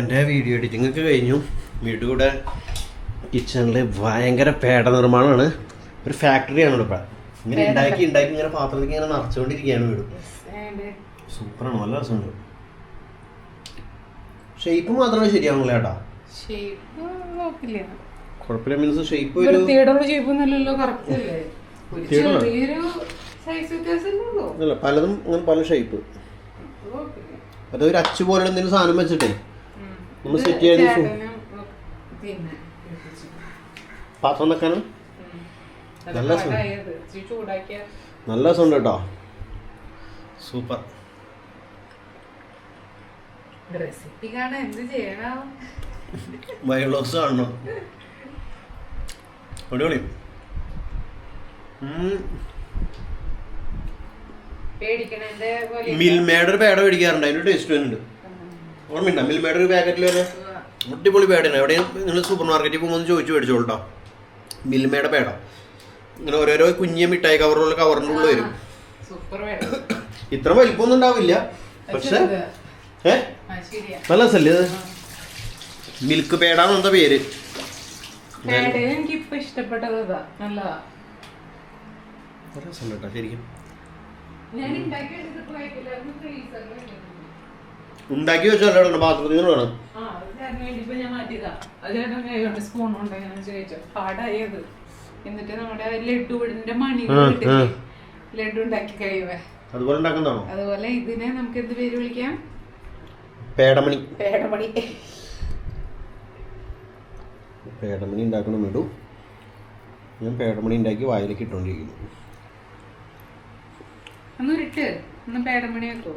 എന്റെ video editing ഒക്കെ കഴിഞ്ഞു. വീടുകൂടെ കിച്ചണിൽ ഭയങ്കര പേട നിർമ്മാണമാണ്. ഒരു ഫാക്ടറിയാണ് ഇവിടെ ഇങ്ങനെ ഉണ്ടാക്കി ഉണ്ടാക്കി ഇങ്ങനെ പാത്രത്തിൽ ഇങ്ങനെ നിറച്ചുകൊണ്ടിരിക്കുകയാണ് വീട്. സൂപ്പറാണ് നല്ല രസമുണ്ട്. ഷേപ്പ് മാത്രമേ ശരിയാവുള്ളൂ ചേട്ടാ കുഴപ്പമില്ല. മീൻസ് ഷേപ്പ് ഒരു അല്ലേ? പലതും അങ്ങനെ പല ഷേപ്പ് അതൊരു അച്ചു പോലെ എന്തെങ്കിലും സാധനം വെച്ചിട്ടേ. നമ്മൾ സെറ്റ് ചെയ്ത് പാത്രം വെക്കാനും നല്ല. നല്ല സൗണ്ട് കേട്ടോ. സൂപ്പർ. റെസിപ്പി കാണാൻ എന്ത് ചെയ്യണം? കാണണം. അടിപൊളി. ഒരു പേട മേടിക്കാറുണ്ട്. അതിന്റെ ടേസ്റ്റ് വരുന്നുണ്ട്. ഓർമ്മയുണ്ടോ മിൽമയുടെ ഒരു പാക്കറ്റിൽ വരെ? അടിപൊളി പേടയാണ്. എവിടെയും നിങ്ങൾ സൂപ്പർ മാർക്കറ്റിൽ പോകുമ്പോൾ ചോദിച്ചു മേടിച്ചോളൂ കേട്ടോ മിൽമയുടെ പേട. ഇങ്ങനെ ഓരോരോ കുഞ്ഞിയ മിഠായി കവറുള്ള കവറിന്റെ ഉള്ളിൽ വരും. ഇത്ര വലിപ്പമൊന്നും ഉണ്ടാവില്ല. പക്ഷെ ഏ? നല്ല രസല്ലേ ഇത് മിൽക്ക് പേര്? പേട ഇപ്പൊ ഇഷ്ടപ്പെട്ടത് നല്ലതാ. ശരിക്കും. ഞാൻ ഉണ്ടാക്കി ഫ്രീസറിൽ ഉണ്ടാക്കി പാത്രത്തിൽ നിന്ന് വേണം. എന്നിട്ട് നമ്മുടെ ലഡുവിന്റെ മണി. ലഡു ഉണ്ടാക്കി കഴിയുവേ അതുപോലെ ഉണ്ടാക്കുന്നതാണോ? അതുപോലെ ഇതിനെ നമുക്ക് എന്ത് പേര് വിളിക്കാം? പേടമണി. പേടമണി. പേടമണി ഉണ്ടാക്കണം ഇടൂ ഞാൻ പേടമണി ഉണ്ടാക്കി വായിലേക്ക് ഇട്ടുകൊണ്ടിരിക്കുന്നു ഒന്ന് ഇട്ട് ഒന്ന് പേടമണി വെക്കോ.